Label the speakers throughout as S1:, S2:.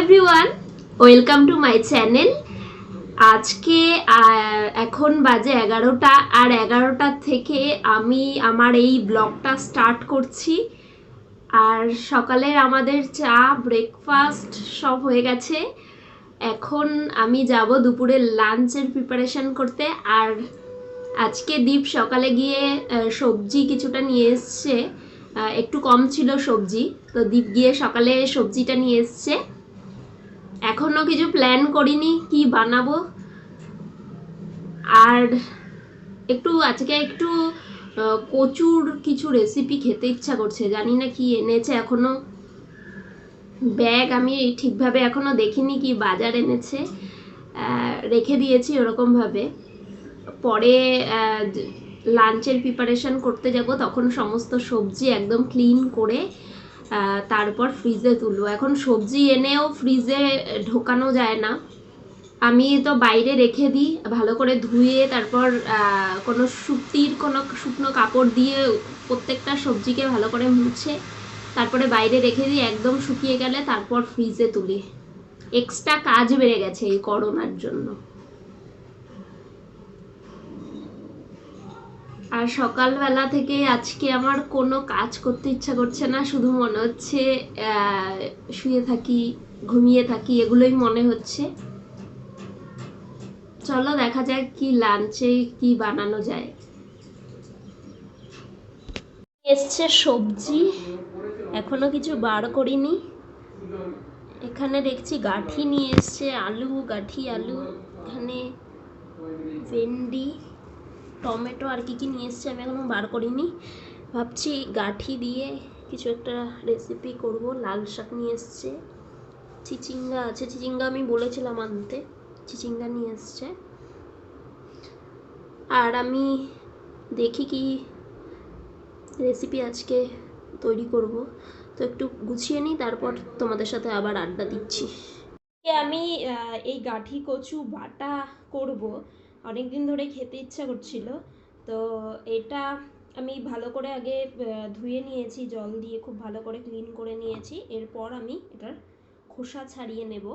S1: Everyone welcome to my channel আজকে এখন বাজে এগারোটা, আর এগারোটা থেকে আমি আমার এই ব্লগটা স্টার্ট করছি। আর সকালের আমাদের চা ব্রেকফাস্ট সব হয়ে গেছে। এখন আমি যাব দুপুরে লাঞ্চের প্রিপারেশন করতে। আর আজকে দীপ সকালে গিয়ে সবজি কিছুটা নিয়ে এসছে। একটু কম ছিল সবজি, তো দীপ গিয়ে সকালে সবজিটা নিয়ে এসছে। এখনও কিছু প্ল্যান করিনি কি বানাবো। আর একটু, আজকে একটু কচুর কিছু রেসিপি খেতে ইচ্ছা করছে, জানি না কি এনেছে এখনও। ব্যাগ আমি ঠিকভাবে এখনও দেখিনি কি বাজার এনেছে। রেখে দিয়েছি ওরকমভাবে পরে লাঞ্চের প্রিপারেশন করতে যাব, তখন সমস্ত সবজি একদম ক্লিন করে তারপর ফ্রিজে তুলবো এখন সবজি এনেও ফ্রিজে ঢোকানো যায় না। আমি তো বাইরে রেখে দিই, ভালো করে ধুয়ে তারপর কোনো সুতির, কোনো শুকনো কাপড় দিয়ে প্রত্যেকটা সবজিকে ভালো করে মুছে তারপরে বাইরে রেখে দিই, একদম শুকিয়ে গেলে তারপর ফ্রিজে তুলি। এক্সট্রা কাজ বেড়ে গেছে এই করোনার জন্য। আর সকালবেলা থেকে আজকে আমার কোনো কাজ করতে ইচ্ছা করছে না, শুধু মনে হচ্ছে শুয়ে থাকি, ঘুমিয়ে থাকি, এগুলোই মনে হচ্ছে। চলো দেখা যাক কি লাঞ্চে কি বানানো যায়। এসছে সবজি, এখনও কিছু বার করিনি। এখানে দেখছি গাঠি নিয়ে এসছে, আলু, গাঠি, আলু, এখানে ভেন্ডি। টমেটো আর কি কি নিয়ে এসছে আমি এখনও বার করিনি। ভাবছি গাঠি দিয়ে কিছু একটা রেসিপি করব। লাল শাক নিয়ে এসছে। চিচিঙ্গা আছে। চিচিঙ্গা আমি বলেছিলাম আনতে। চিচিঙ্গা নিয়ে এসছে। আর আমি দেখি কি রেসিপি আজকে তৈরি করব। তো একটু গুছিয়ে নিই, তারপর তোমাদের সাথে আবার আড্ডা দিচ্ছি। আমি এই গাঠি কচু বাটা করব। অনেক দিন ধরে খেতে ইচ্ছা করছিল। তো এটা আমি ভালো করে আগে ধুয়ে নিয়েছি, জল দিয়ে খুব ভালো করে ক্লিন করে নিয়েছি। এরপর আমি এটার খোসা ছাড়িয়ে নেব।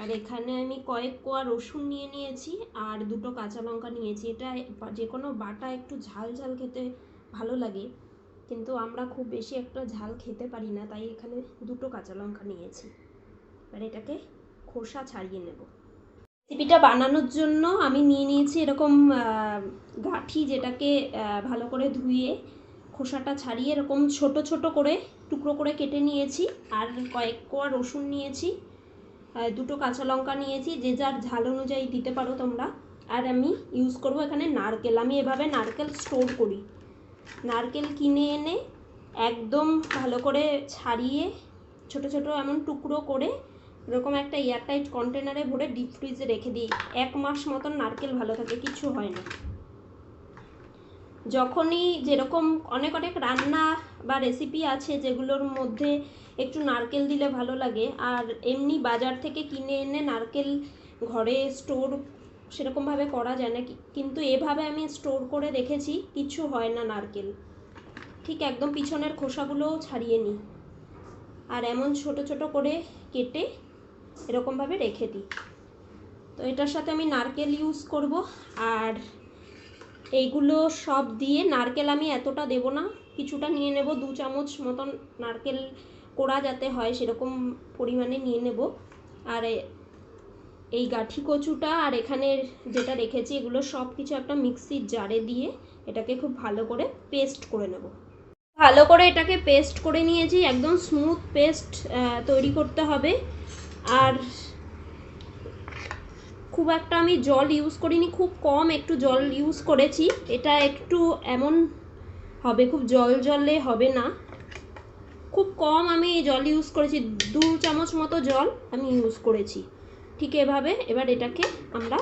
S1: আর এখানে আমি কয়েক কোয়া রসুন নিয়ে নিয়েছি আর দুটো কাঁচা লঙ্কা নিয়েছি। এটা যে কোনো বাটা একটু ঝাল ঝাল খেতে ভালো লাগে, কিন্তু আমরা খুব বেশি একটা ঝাল খেতে পারি না, তাই এখানে দুটো কাঁচা লঙ্কা নিয়েছি। এবার এটাকে খোসা ছাড়িয়ে নেব। রেসিপিটা বানানোর জন্য আমি নিয়ে নিয়েছি এরকম গাঁঠি যেটাকে ভালো করে ধুয়ে, খোসাটা ছাড়িয়ে এরকম ছোট ছোট করে টুকরো করে কেটে নিয়েছি আর কয়েক কোয়া রসুন নিয়েছি দুটো কাঁচা লঙ্কা নিয়েছি, যে যার ঝাল অনুযায়ী দিতে পারো তোমরা। আর আমি ইউজ করব এখানে নারকেল। আমি এভাবে নারকেল স্টোর করি। নারকেল কিনে এনে একদম ভালো করে ছাড়িয়ে, ছোট ছোট এমন টুকরো করে এরকম একটা এয়ারটাইট কন্টেনারে ভরে ডিপ ফ্রিজে রেখে দিই। এক মাস মতন নারকেল ভালো থাকে, কিছু হয় না। যখনই যেরকম অনেক অনেক রান্না বা রেসিপি আছে যেগুলোর মধ্যে একটু নারকেল দিলে ভালো লাগে, আর এমনি বাজার থেকে কিনে এনে নারকেল ঘরে স্টোর সেরকমভাবে করা যায় না কিন্তু এভাবে আমি স্টোর করে রেখেছি, কিছু হয় না নারকেল। ঠিক একদম পিছনের খোসাগুলোও ছাড়িয়ে নিই। আর এমন ছোট ছোট করে কেটে এরকমভাবে রেখে দিই। তো এটার সাথে আমি নারকেল ইউজ করব। আর এইগুলো সব দিয়ে নারকেল আমি এতটা দেব না, কিছুটা নিয়ে নেব, দু চামচ মতন নারকেল কোড়া যাতে হয় সেরকম পরিমাণে নিয়ে নেব। আর এই গাঠি কচুটা আর এখানে যেটা রেখেছি এগুলো সব কিছু একটা মিক্সির জারে দিয়ে এটাকে খুব ভালো করে পেস্ট করে নেব। ভালো করে এটাকে পেস্ট করে নিয়েছি, একদম স্মুথ পেস্ট তৈরি করতে হবে। আর খুব একটা আমি জল ইউজ করিনি, খুব কম একটু জল ইউজ করেছি। এটা একটু এমন হবে, খুব জল জলে হবে না। খুব কম আমি জল ইউজ করেছি, দু চামচ মতো জল আমি ইউজ করেছি। ঠিক এভাবে এবার এটাকে আমরা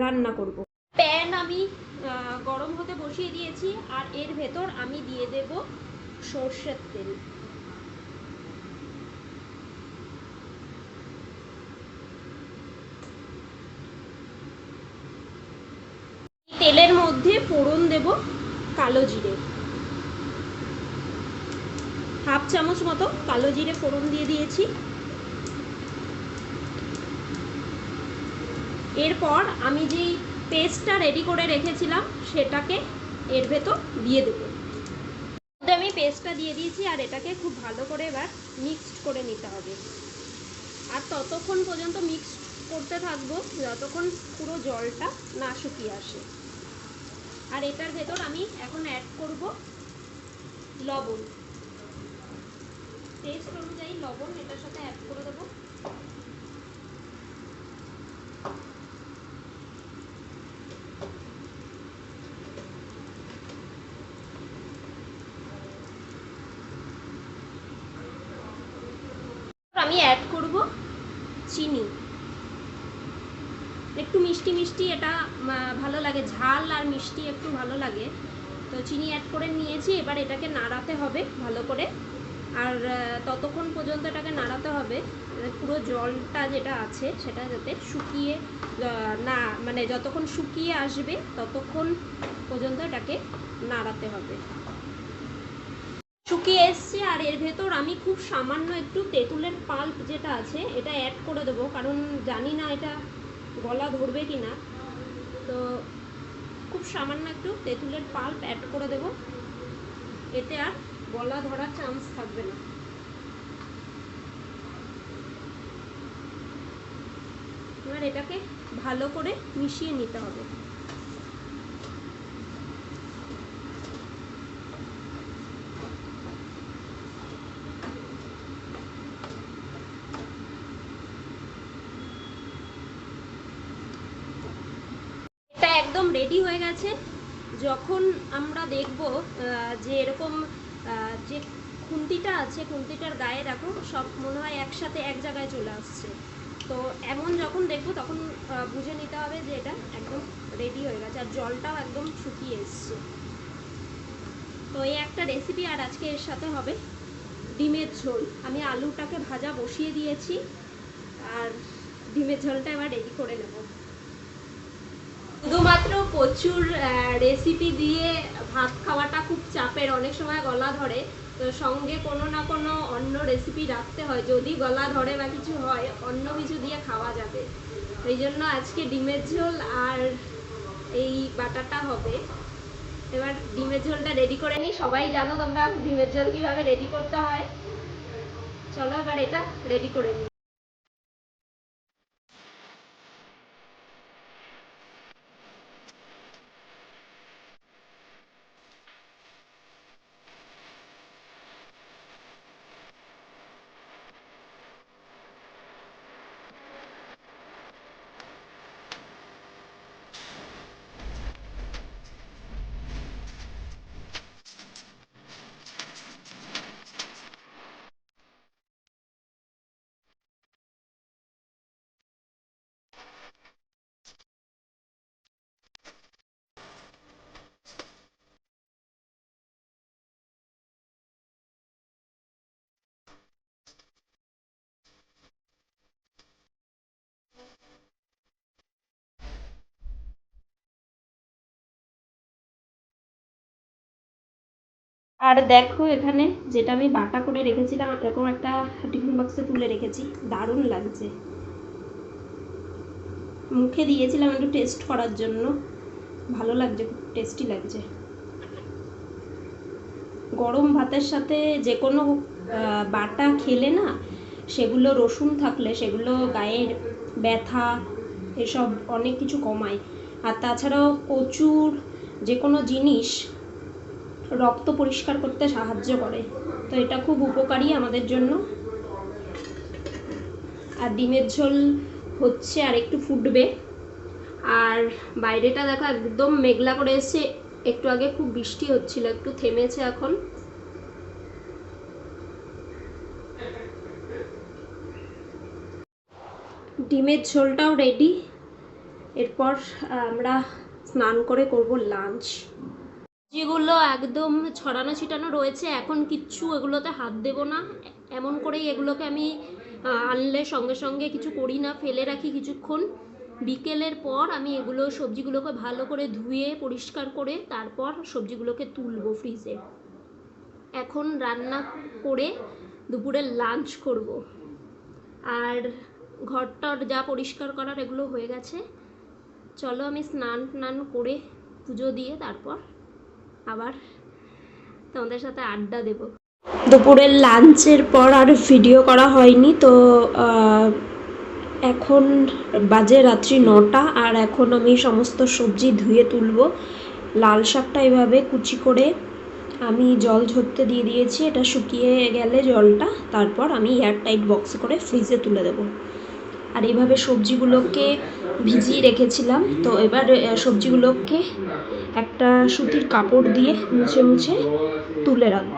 S1: রান্না করব। প্যান আমি গরম হতে বসিয়ে দিয়েছি, আর এর ভেতর আমি দিয়ে দেব সর্ষের তেল। মধ্যে ফোড়ন দেব কালো জিরে। হাফ চামচ মতো কালো জিরে ফোড়ন দিয়ে দিয়েছি। এরপর আমি যেই পেস্টটা রেডি করে রেখেছিলাম, সেটাকে এর ভেতর দিয়ে দেব। আমি পেস্টটা দিয়ে দিয়েছি, আর এটাকে খুব ভালো করে এবার মিক্সড করে নিতে হবে। আর ততক্ষণ পর্যন্ত মিক্সড করতে থাকব, যতক্ষণ পুরো জলটা না শুকিয়ে আসে। আর এটার ভেতর আমি এখন অ্যাড করব লবণ। টেস্ট অনুযায়ী লবণ এটার সাথে অ্যাড করে দেবো। আমি অ্যাড করব চিনি। একটু মিষ্টি মিষ্টি, এটা ভালো লাগে। ঝাল আর মিষ্টি একটু ভালো লাগে। তো চিনি অ্যাড করে নিয়েছি, এবার এটাকে নাড়াতে হবে ভালো করে। আর ততক্ষণ পর্যন্ত এটাকে নাড়াতে হবে। পুরো জলটা যেটা আছে, সেটা যাতে শুকিয়ে না মানে যতক্ষণ শুকিয়ে আসবে, ততক্ষণ পর্যন্ত এটাকে নাড়াতে হবে। শুকিয়ে এসছে, আর এর ভেতর আমি খুব সামান্য একটু তেঁতুলের পাল্প যেটা আছে, এটা অ্যাড করে দেবো। কারণ জানি না এটা গলা ধরবে কি না, তো খুব সামান্য একটু তেঁতুলের পাল্প অ্যাড করে দেব। এতে আর গলা ধরার চান্স থাকবে না। এবার এটাকে ভালো করে মিশিয়ে নিতে হবে এটা একদম রেডি হয়ে গেছে। যখন আমরা দেখব যে এরকম যে খুন্তিটা আছে, খুন্তিটার গায়ে দেখো, সব মনে হয় একসাথে এক জায়গায় চলে আসছে। তো এমন যখন দেখব, তখন বুঝে নিতে হবে যে এটা একদম রেডি হয়ে গেছে আর জলটাও একদম শুকিয়ে এসছে। তো এই একটা রেসিপি আর আজকে এর সাথে হবে ডিমের ঝোল। আমি আলুটাকে ভাজা বসিয়ে দিয়েছি, আর ডিমের ঝোলটা এবার রেডি করে নেব। শুধুমাত্র প্রচুর রেসিপি দিয়ে ভাত খাওয়াটা খুব চাপের। অনেক সময় গলা ধরে। তো সঙ্গে কোনো না কোনো অন্য রেসিপি রাখতে হয়। যদি গলা ধরে বা কিছু হয়, অন্য কিছু দিয়ে খাওয়া যাবে। এই জন্য আজকে ডিমের ঝোল আর এই বাটাটা হবে। এবার ডিমের ঝোলটা রেডি করে নিই। সবাই জানো তোমরা ডিমের ঝোল কীভাবে রেডি করতে হয়। চলো এবার এটা রেডি করে নিই। আর দেখো এখানে যেটা আমি বাটা করে রেখেছিলাম, এরকম একটা টিফিন বক্সে তুলে রেখেছি। দারুণ লাগছে। মুখে দিয়েছিলাম একটু টেস্ট করার জন্য। ভালো লাগছে, খুব টেস্টি লাগছে। গরম ভাতের সাথে যে কোনো বাটা খেলে না, সেগুলো রসুন থাকলে, সেগুলো গায়ের ব্যথা, এসব অনেক কিছু কমায়। আর তাছাড়াও প্রচুর যে কোনো জিনিস রক্ত পরিষ্কার করতে সাহায্য করে। তো এটা খুব উপকারী আমাদের জন্য। আর ডিমের ঝোল হচ্ছে আর একটু ফুটবে। আর বাইরেটা দেখো একদম মেঘলা করে এসছে। একটু আগে খুব বৃষ্টি হচ্ছিল, একটু থেমেছে এখন। ডিমের ঝোলটাও রেডি এরপর আমরা স্নান করে করব লাঞ্চ যেগুলো একদম ছড়ানো ছিটানো রয়েছে। এখন কিচ্ছু এগুলোতে হাত দেব না। এমন করেই এগুলোকে আমি আনলে সঙ্গে সঙ্গে কিছু করি না, ফেলে রাখি কিছুক্ষণ। বিকেলের পর আমি এগুলো, সবজিগুলোকে ভালো করে ধুয়ে, পরিষ্কার করে তারপর সবজিগুলোকে তুলবো ফ্রিজে এখন রান্না করে দুপুরে লাঞ্চ করব। আর ঘরটর যা পরিষ্কার করার এগুলো হয়ে গেছে। চলো আমি স্নান টান করে পুজো দিয়ে তারপর আবার তোমাদের সাথে আড্ডা দেব। দুপুরের লাঞ্চের পর আর ভিডিও করা হয়নি, তো এখন বাজে রাত্রি নটা, আর এখন আমি সমস্ত সবজি ধুয়ে তুলব। লাল শাকটা এভাবে কুচি করে আমি জল ঝরতে দিয়ে দিয়েছি, এটা শুকিয়ে গেলে জলটা, তারপর আমি এয়ার টাইট বক্সে করে ফ্রিজে তুলে দেবো। আর এইভাবে সবজিগুলোকে ভিজিয়ে রেখেছিলাম। তো এবার সবজিগুলোকে একটা সুতির কাপড় দিয়ে মুছে মুছে তুলে রাখব।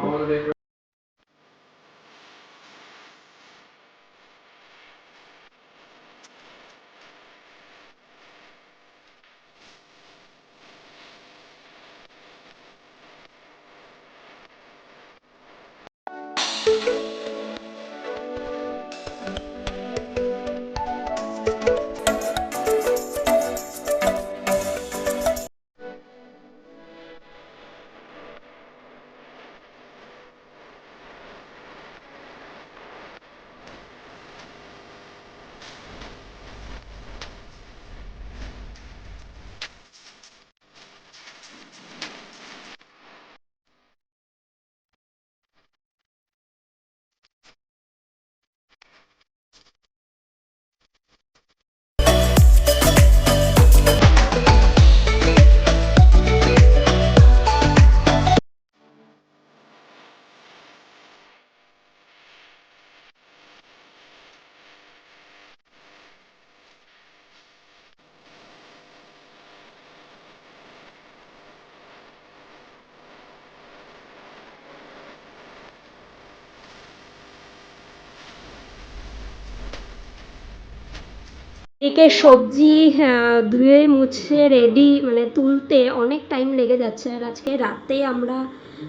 S1: এদিকে সবজি আহ, ধুয়ে মুছে রেডি মানে তুলতে অনেক টাইম লেগে যাচ্ছে। আর আজকে রাতে আমরা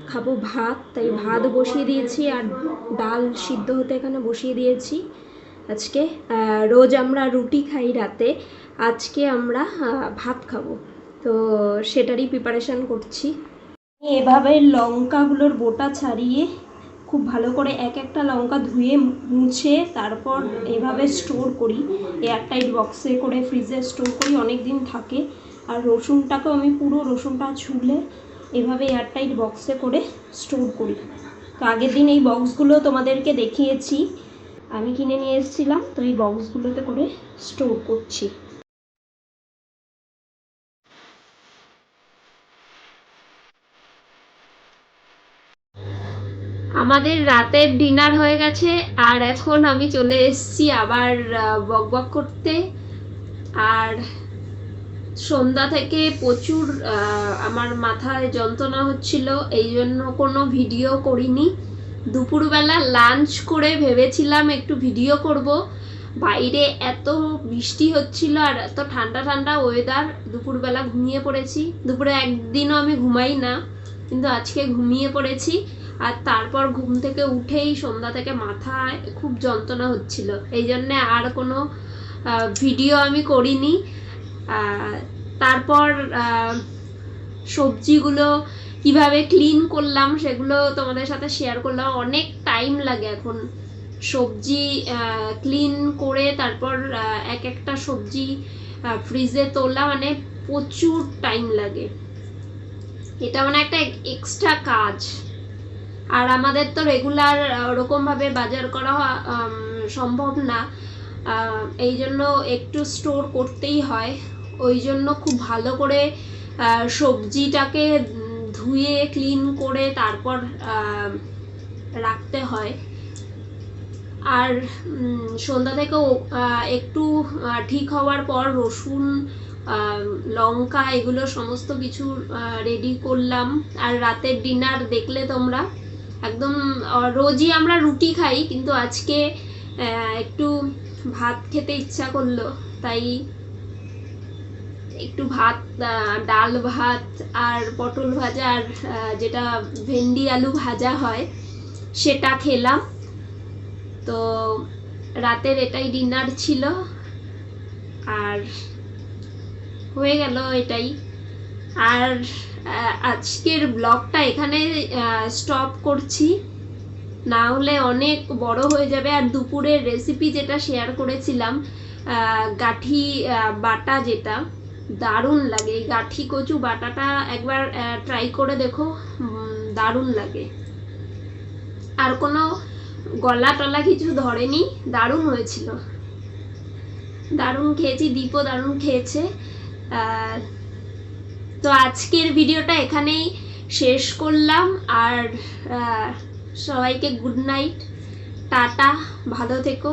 S1: খাব ভাত তাই ভাত বসিয়ে দিয়েছি আর ডাল সিদ্ধ হতে এখানে বসিয়ে দিয়েছি আজকে। রোজ আমরা রুটি খাই রাতে। আজকে আমরা ভাত খাব। তো সেটারই প্রিপারেশন করছি। এভাবে লঙ্কাগুলোর বোটা ছাড়িয়ে খুব ভালো করে এক একটা লঙ্কা ধুয়ে মুছে তারপর এভাবে স্টোর করি। এয়ারটাইট বক্সে করে ফ্রিজে স্টোর করি অনেক দিন থাকে। আর রসুনটাকেও আমি পুরো রসুনটা ছুলে এভাবে এয়ারটাইট বক্সে করে স্টোর করি। তো আগের দিন এই বক্সগুলো তোমাদেরকে দেখিয়েছি। আমি কিনে নিয়ে এসেছিলাম, তো এই বক্সগুলোতে করে স্টোর করছি। আমাদের রাতের ডিনার হয়ে গেছে, আর এখন আমি চলে এসেছি আবার বক বক করতে। আর সন্ধ্যা থেকে প্রচুর আমার মাথায় যন্ত্রণা হচ্ছিল, এই জন্য কোনো ভিডিও করিনি। দুপুরবেলা লাঞ্চ করে ভেবেছিলাম একটু ভিডিও করব। বাইরে এত বৃষ্টি হচ্ছিল আর এত ঠান্ডা ঠান্ডা ওয়েদার দুপুরবেলা ঘুমিয়ে পড়েছি। দুপুরে একদিনও আমি ঘুমাই না, কিন্তু আজকে ঘুমিয়ে পড়েছি। আর তারপর ঘুম থেকে উঠেই সন্ধ্যা থেকে মাথায় খুব যন্ত্রণা হচ্ছিল। এই জন্যে আর কোনো ভিডিও আমি করিনি। তারপর সবজিগুলো কীভাবে ক্লিন করলাম সেগুলো তোমাদের সাথে শেয়ার করলাম। অনেক টাইম লাগে এখন সবজি ক্লিন করে তারপর এক একটা সবজি ফ্রিজে তোলা মানে প্রচুর টাইম লাগে। এটা মানে একটা এক্সট্রা কাজ। আর আমাদের তো রেগুলার ওরকমভাবে বাজার করা সম্ভব না। এই জন্য একটু স্টোর করতেই হয়। ওই জন্য খুব ভালো করে সবজিটাকে ধুয়ে ক্লিন করে তারপর রাখতে হয়। আর সন্ধ্যা থেকেও একটু ঠিক হওয়ার পর রসুন লঙ্কা, এগুলো সমস্ত কিছু রেডি করলাম। আর রাতের ডিনার দেখলে তোমরা? একদম রোজই আমরা রুটি খাই, কিন্তু আজকে একটু ভাত খেতে ইচ্ছা করল, তাই একটু ভাত ডাল ভাত আর পটল ভাজা আর যেটা ভেন্ডি আলু ভাজা হয়, সেটা খেলাম। তো রাতের এটাই ডিনার ছিল, আর হয়ে গেল এটাই। আর আজকের ব্লগটা এখানে স্টপ করছি। না হলে অনেক বড় হয়ে যাবে। আর দুপুরের রেসিপি যেটা শেয়ার করেছিলাম গাঠি বাটা যেটা, দারুণ লাগে। এই গাঠি কচু বাটাটা একবার ট্রাই করে দেখো। দারুণ লাগে। আর কোনো গলা টলা কিছু ধরেনি, দারুণ হয়েছিল। দারুণ খেয়েছি, দীপও দারুণ খেয়েছে। তো আজকের ভিডিওটা এখানেই শেষ করলাম আর সবাইকে গুড নাইট টাটা ভালো থেকো।